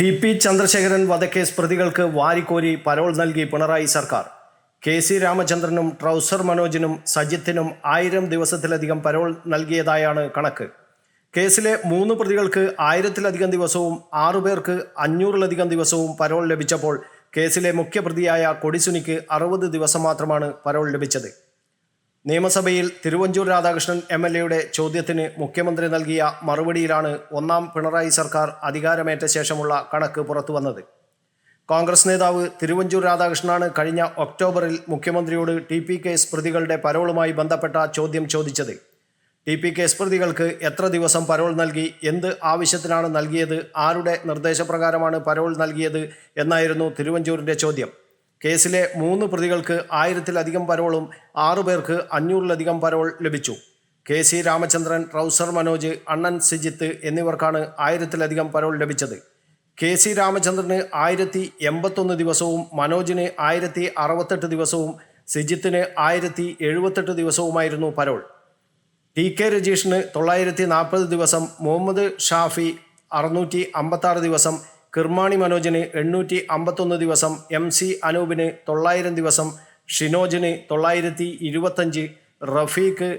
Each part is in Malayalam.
ടി പി ചന്ദ്രശേഖരൻ വധക്കേസ് പ്രതികൾക്ക് വാരിക്കോരി പരോൾ നൽകി പിണറായി സർക്കാർ. കെ സി രാമചന്ദ്രനും ട്രൗസർ മനോജിനും സജിത്തിനും ആയിരം ദിവസത്തിലധികം പരോൾ നൽകിയതായാണ് കണക്ക്. കേസിലെ മൂന്ന് പ്രതികൾക്ക് ആയിരത്തിലധികം ദിവസവും ആറുപേർക്ക് അഞ്ഞൂറിലധികം ദിവസവും പരോൾ ലഭിച്ചപ്പോൾ കേസിലെ മുഖ്യപ്രതിയായ കൊടിസുനിക്ക് അറുപത് ദിവസം മാത്രമാണ് പരോൾ ലഭിച്ചത്. നിയമസഭയിൽ തിരുവഞ്ചൂർ രാധാകൃഷ്ണൻ എം എൽ എയുടെ ചോദ്യത്തിന് മുഖ്യമന്ത്രി നൽകിയ മറുപടിയിലാണ് ഒന്നാം പിണറായി സർക്കാർ അധികാരമേറ്റ ശേഷമുള്ള കണക്ക് പുറത്തുവന്നത് കോൺഗ്രസ് നേതാവ് തിരുവഞ്ചൂർ രാധാകൃഷ്ണനാണ് കഴിഞ്ഞ ഒക്ടോബറിൽ മുഖ്യമന്ത്രിയോട് ടി പി കേസ് പ്രതികളുടെ പരോളുമായി ബന്ധപ്പെട്ട ചോദ്യം ചോദിച്ചത്. ടി പി കേസ് പ്രതികൾക്ക് എത്ര ദിവസം പരോൾ നൽകി എന്ത് ആവശ്യത്തിനാണ് നൽകിയത് ആരുടെ നിർദ്ദേശപ്രകാരമാണ് പരോൾ നൽകിയത് എന്നായിരുന്നു തിരുവഞ്ചൂരിന്റെ ചോദ്യം. കേസിലെ മൂന്ന് പ്രതികൾക്ക് ആയിരത്തിലധികം പരോളും ആറു പേർക്ക് അഞ്ഞൂറിലധികം പരോൾ ലഭിച്ചു. K C Ramachandran trouser Manoj അണ്ണൻ സിജിത്ത് എന്നിവർക്കാണ് ആയിരത്തിലധികം പരോൾ ലഭിച്ചത്. കെ സി രാമചന്ദ്രന് ആയിരത്തി എൺപത്തൊന്ന് ദിവസവും മനോജിന് ആയിരത്തി അറുപത്തെട്ട് ദിവസവും സിജിത്തിന് ആയിരത്തി എഴുപത്തെട്ട് ദിവസവുമായിരുന്നു പരോൾ. ടി കെ രജീഷിന് തൊള്ളായിരത്തി നാൽപ്പത് ദിവസം മുഹമ്മദ് ഷാഫി അറുന്നൂറ്റി അമ്പത്താറ് ദിവസം കിർമാണി മനോജിന് എണ്ണൂറ്റി അമ്പത്തൊന്ന് ദിവസം എം സി അനൂപിന് തൊള്ളായിരം ദിവസം ഷിനോജിന് തൊള്ളായിരത്തി ഇരുപത്തഞ്ച് റഫീഖ്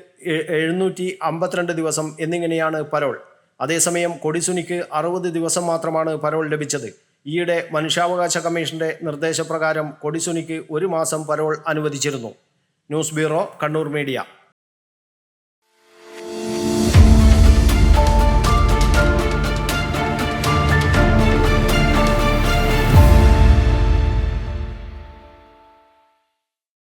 എഴുന്നൂറ്റി അമ്പത്തിരണ്ട് ദിവസം എന്നിങ്ങനെയാണ് പരോൾ. അതേസമയം കൊടിസുനിക്ക് അറുപത് ദിവസം മാത്രമാണ് പരോൾ ലഭിച്ചത്. ഈയിടെ മനുഷ്യാവകാശ കമ്മീഷന്റെ നിർദ്ദേശപ്രകാരം കൊടിസുനിക്ക് ഒരു മാസം പരോൾ അനുവദിച്ചിരുന്നു. News bureau Kannur media.